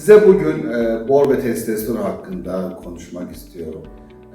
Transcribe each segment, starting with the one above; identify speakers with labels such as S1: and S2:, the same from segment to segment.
S1: Size bugün e, bor ve testosteron hakkında konuşmak istiyorum.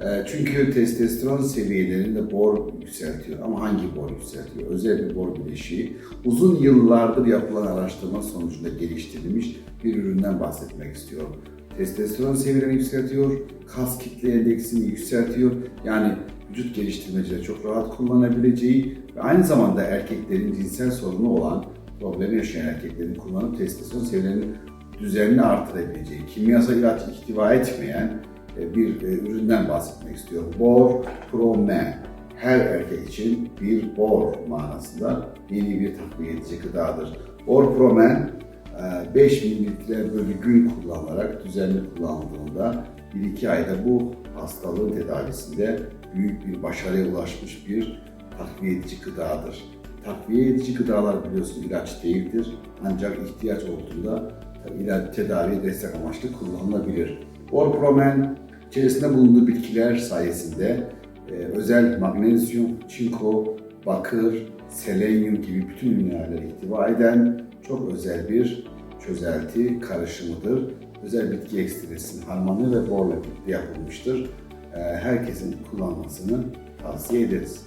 S1: E, çünkü testosteron seviyelerinde bor yükseltiyor. Ama hangi bor yükseltiyor? Özel bir bor bileşiği. Uzun yıllardır yapılan araştırma sonucunda geliştirilmiş bir üründen bahsetmek istiyorum. Testosteron seviyelerini yükseltiyor, kas kitle endeksini yükseltiyor. Yani vücut geliştirmeciler çok rahat kullanabileceği ve aynı zamanda erkeklerin cinsel sorunu olan problemi yaşayan erkeklerin kullanıp testosteron seviyelerinin düzenini artırabileceği, kimyasal ilaç ihtiva etmeyen e, bir e, üründen bahsetmek istiyorum. Bor Pro Men. Her erkek için bir bor manasında yeni bir takviye edici gıdadır. Bor Pro Men e, 5 mililitre bölü gün kullanılarak düzenli kullanıldığında 1-2 ayda bu hastalığın tedavisinde büyük bir başarıya ulaşmış bir takviye edici gıdadır. Takviye edici gıdalar biliyorsun ilaç değildir. Ancak ihtiyaç olduğunda ilaç tedavi destek amaçlı kullanılabilir. Orpromen içerisinde bulunduğu bitkiler sayesinde e, özel magnezyum, çinko, bakır, selenyum gibi bütün mineralleri ihtiva eden çok özel bir çözelti karışımıdır. Özel bitki ekstresinin harmanı ve borla birlikte yapılmıştır. E, herkesin kullanmasını tavsiye ederiz.